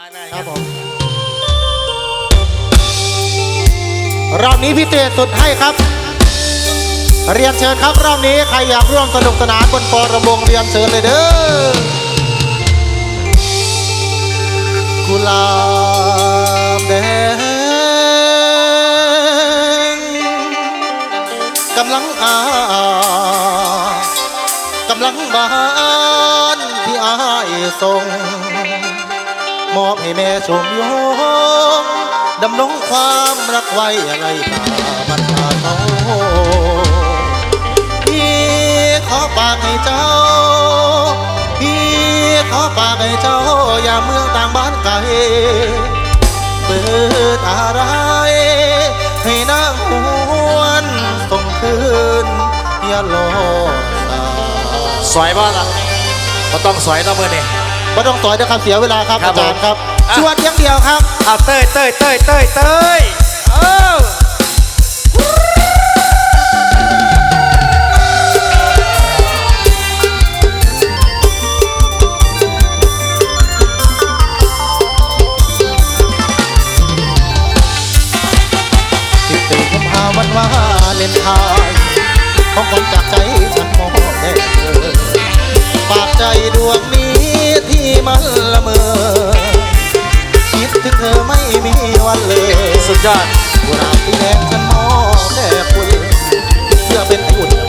มาได้ครับผมรอบนี้พิเศษสุดให้ครับ เรียนเชิญครับรอบนี้ใครอยากร่วมสนุกสนานบนปอระวงเรียนเชิญเลยเด้อกุลาบแดงกำลังอากำลังบานที่อายทรง มอบให้แม่ชมยงดำรงความรักไว้อะไรตาบันาเขาพี่ขอฝากให้เจ้า พี่ขอฝากให้เจ้า อย่าเมืองต่างบ้านไกลเปิดอะไร ให้นางหวนส่งคืนอย่าหลอกสวยบ้านล่ะก็ต้องสวยต้องมือเนี่ ไม่ต้องสอยนะครับเสียเวลาครับอาจารย์ครับชวดอย่ยงเดียวครับ เอาเต้ยเต้ยเต้ยเต้ยเต้ยเออสิบสี่กุมภาวันวาเล่นไทน์ของคนจากใจฉันมองแด่เธอฝากใจดวงนี้ ที่มันละเมอ คิดถึงเธอไม่มีวันเลยสุดยอด เวลาที่แรงฉันมองแค่คุณเพื่อเป็นอุ่น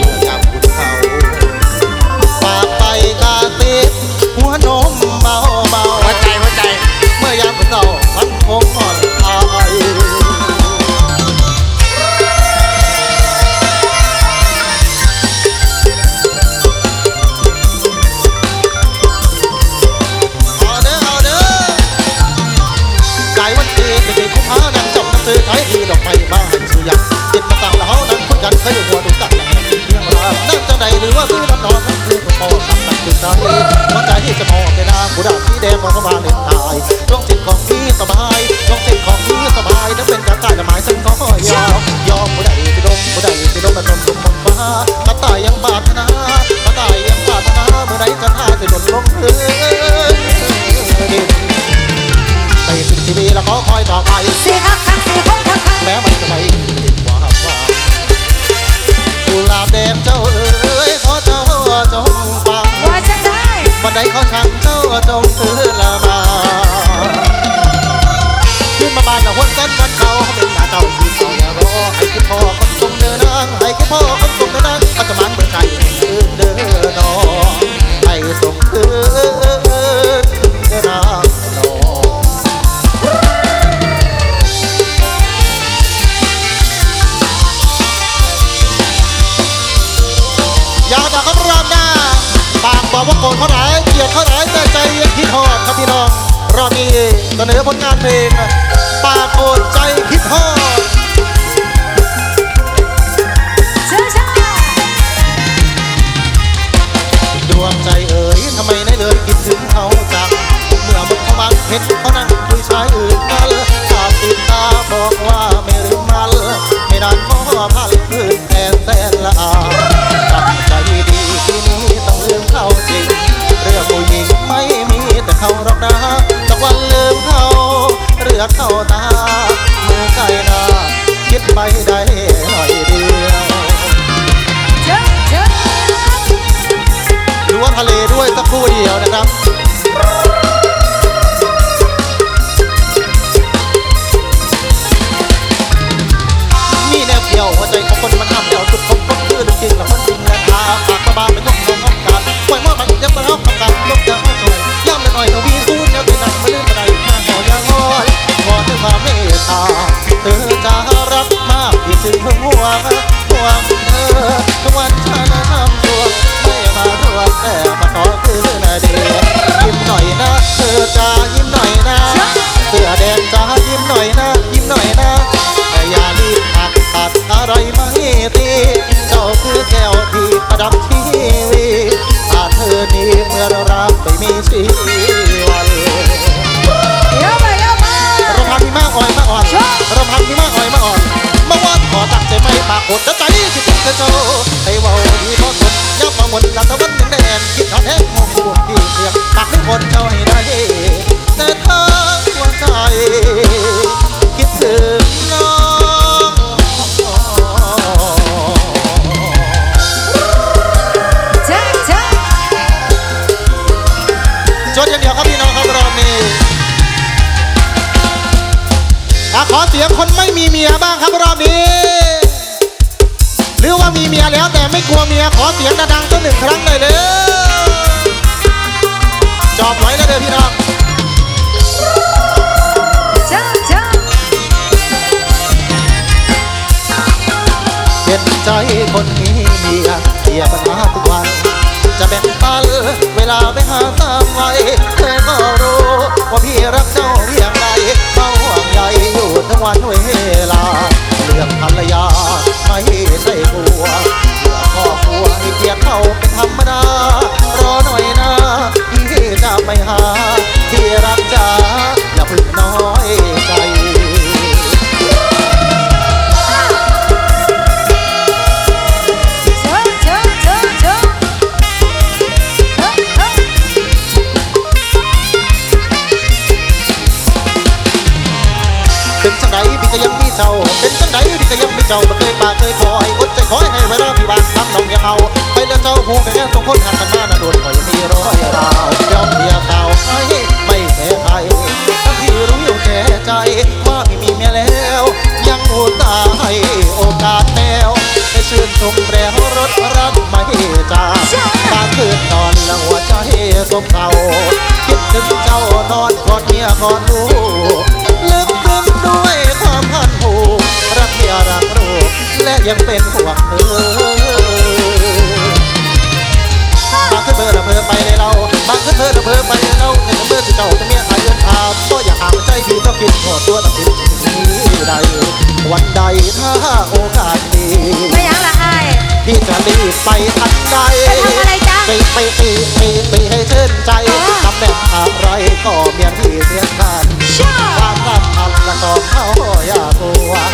na mesa. คนมีเมียเกียปัญหาทุกวัน จะแบ่งปันเวลาไปหา เจ้าหูแม่ต้องคนหันกันมานะโดนคอยมีรอยราว ยอมเพียเก่าให้ไม่แพ้ใครทั้งที่รู้อยู่แก่ใจ ว่าพี่มีเมียแล้ว ยังอุตาห์ให้โอกาสแมวให้ชื่นชมแรงรถรักไม่จากบางคืนนอนแล้วหัวใจสมเศร้าคิดถึงเจ้านอนกอดเมียกอดลูกลึกซึ้งด้วยความพันผูรักเมียรักลูกและยังเป็นห่วงเธอ บางคืนเบอร์ละเบอไปเลยเราบางคืนเบอร์ละเบอไปเลยเราในเมื่อที่เจ้าจะเมียหายเดินทางก็อย่าห่างใจพี่ต้องคิดหมดตัวต้องคิดที่ใดวันใดถ้าโอกาสดีไปยังละไอ้ายพี่จะรีบไปทันใดไปทำอะไรจ๊ะไปไปตีตีตีให้ชื่นใจอ๋อทำแบบอะไรก็เมียพี่เสียกันชอบความรักทำและตอบเขาอย่ากลัว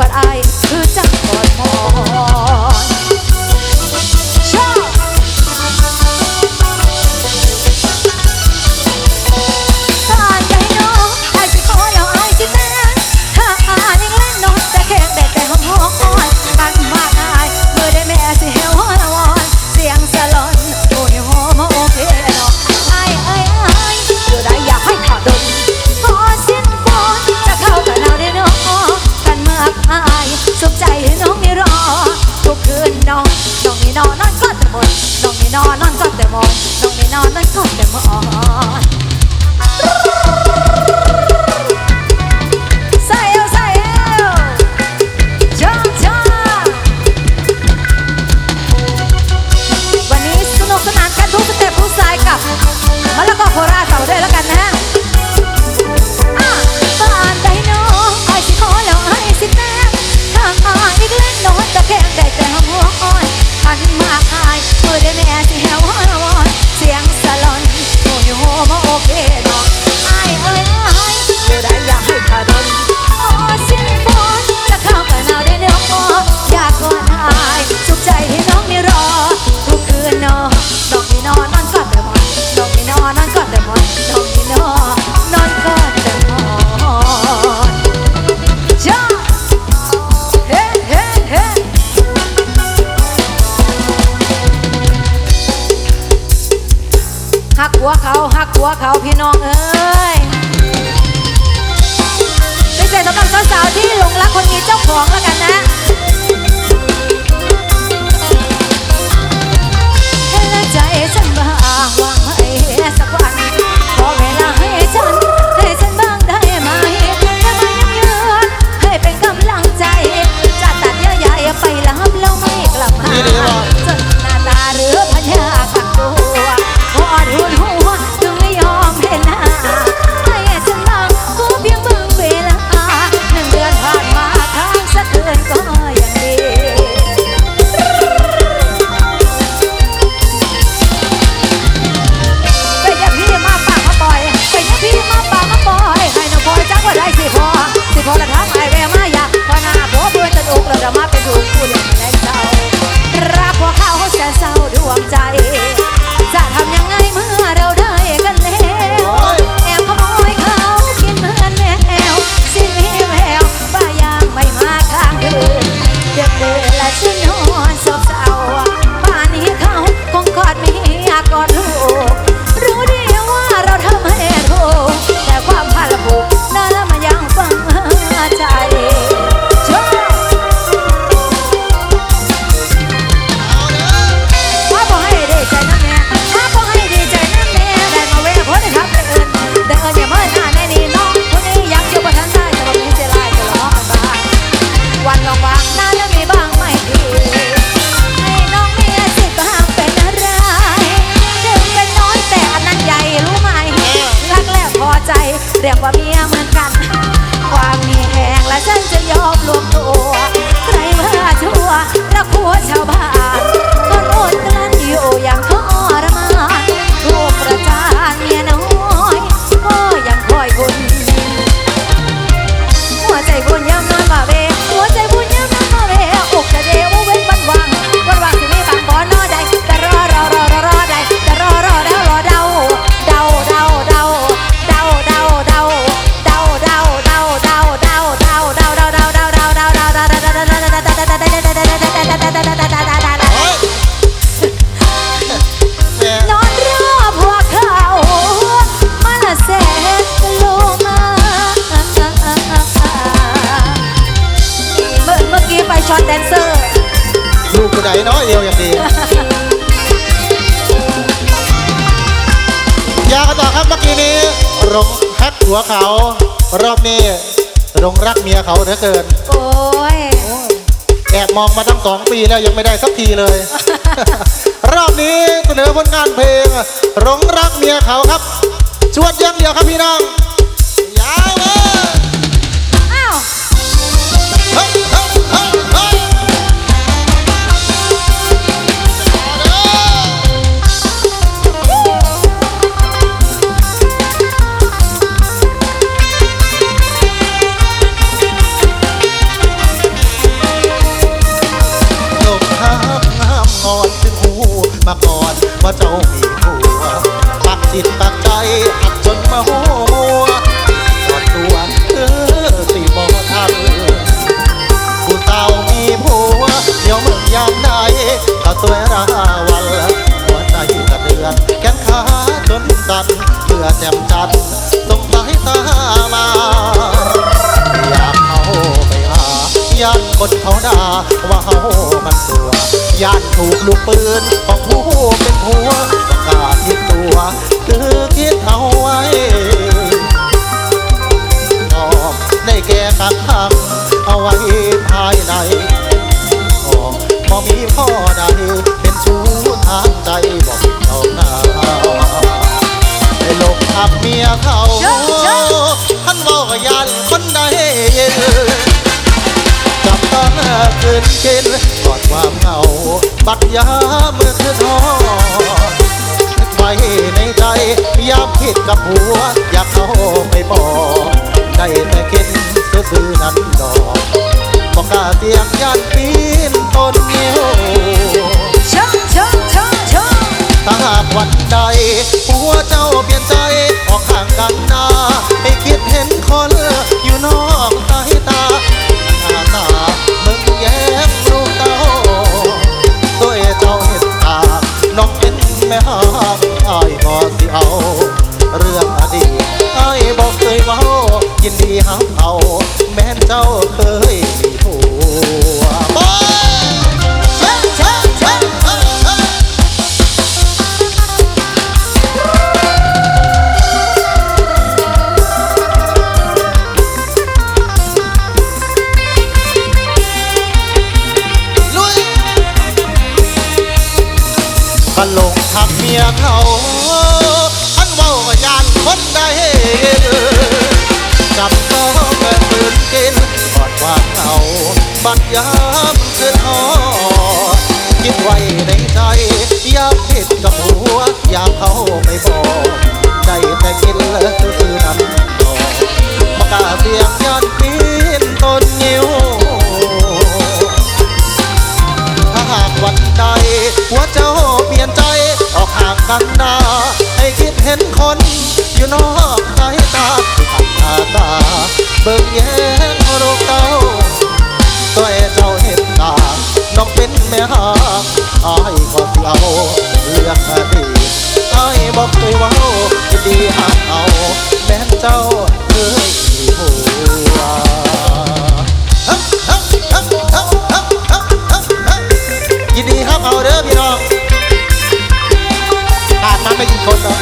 อน เมียเขาเหลือเกิน โอ้ยแอบมองมาตั้งสองปีแล้วยังไม่ได้สักทีเลย รอบนี้เสนอผลงานเพลงรงรักเมียเขาครับ ชวดอยังเดียวครับพี่น้อง ว่าเจ้ามีผัวปักจิตปักใจหักจนมาหัวกอดตัวเธอสิบ่ทันผู้สามีผัวเดี๋ยวมึงยามใดก็สวยราวันหัวใจกระเดือนแขนขาจนสั่นเพื่อแจ่มจันสงสายตามาอยากเขาไปหาอยานคนเขาด่าว่าเขามันตัว ย่านถูกลูกปืนของผู้เป็นผัวกาทิ้งตัวคือคิดเอาไว้ออกได้แก่กักขังเอาไว้ภายในออกพอมีพ่อใดเป็นชู้ทางใจบอกเอาหน้าได้หลบหักเมียเขาท่านบอกยันคนใดจับต้องคืนกินกอดความา บัดยาเมื่อคืนทอดไว้ในใจยามคิดกับหัว อยากเขาไปบอกได้แต่คิดซื่อนั้นดอกบอกกาเสียงย่านปีนต้นนิ้วชงชงชงชงถ้าหากวันใดหัวเจ้าเปลี่ยนใจออกห่างกันนาให้คิดามคืนอคิดไว้ในใจอยากผิดกับหัวอยากเข้าไปบอกได้แต่กินเลยคือน้ำดอกมากาเสียงยันปีนต้นงิ้วถ้าหากวันใดหัวเจ้าเปลี่ยนใจออกห่างกันนาให้คิดเห็นคนอยู่นอก แม่หางอายก็สิเอาเรื่องอดีตอายบอกเคยว้าจะดีหากเอาแม้นเจ้าเคยมีผัวยินดีครับเอาเด้อพี่น้องขาดมาไม่กี่คนเนาะ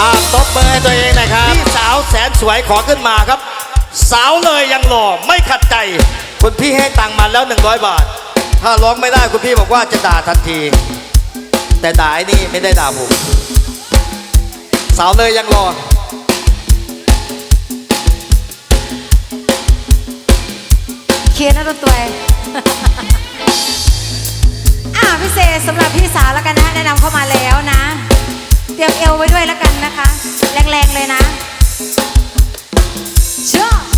อ่าตบมือให้ตัวเองหนะครับ พี่สาวแสนสวยขอขึ้นมาครับ สาวเลยยังหล่อไม่ขัดใจ คุณพี่ให้ตังค์มาแล้ว 100 บาท ถ้าร้องไม่ได้คุณพี่บอกว่าจะด่าทันที แต่ด่าไอ้นี่ไม่ได้ด่าผมสาวเลยยังหล่อเขียนนะตัวตัวเองอ่าพิเศษสำหรับพี่สาวแล้วกันนะแนะนำเข้ามาแล้วนะ เตรียมเอวไว้ด้วยแล้วกันนะคะ แรงๆเลยนะเ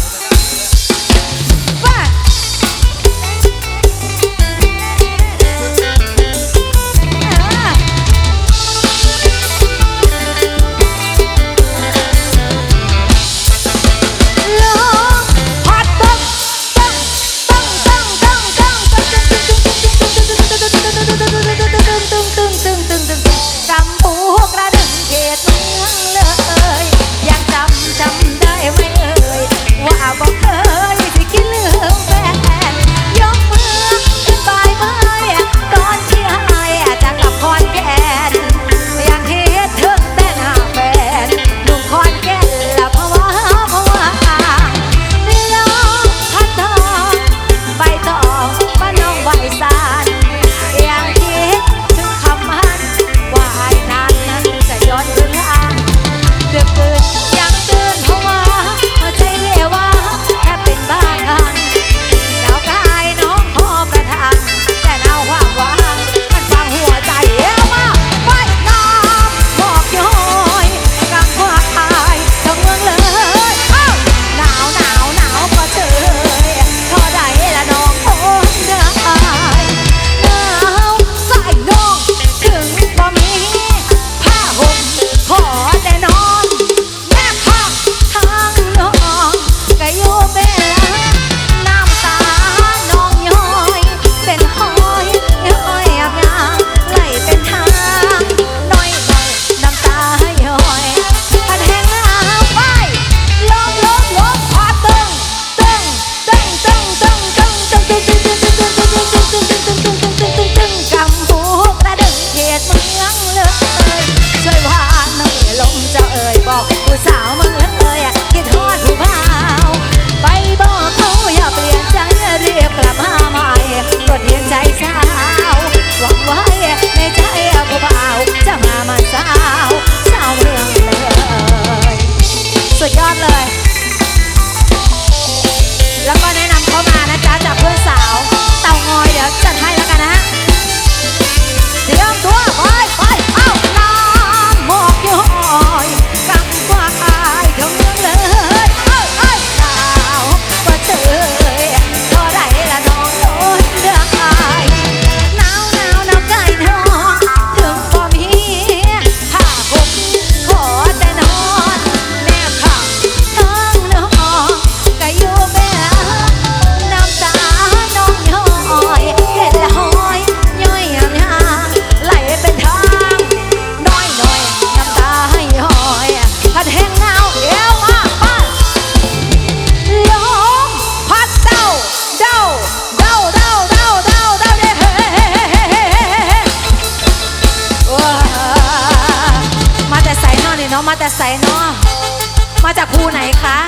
มาจากภูไหนคะ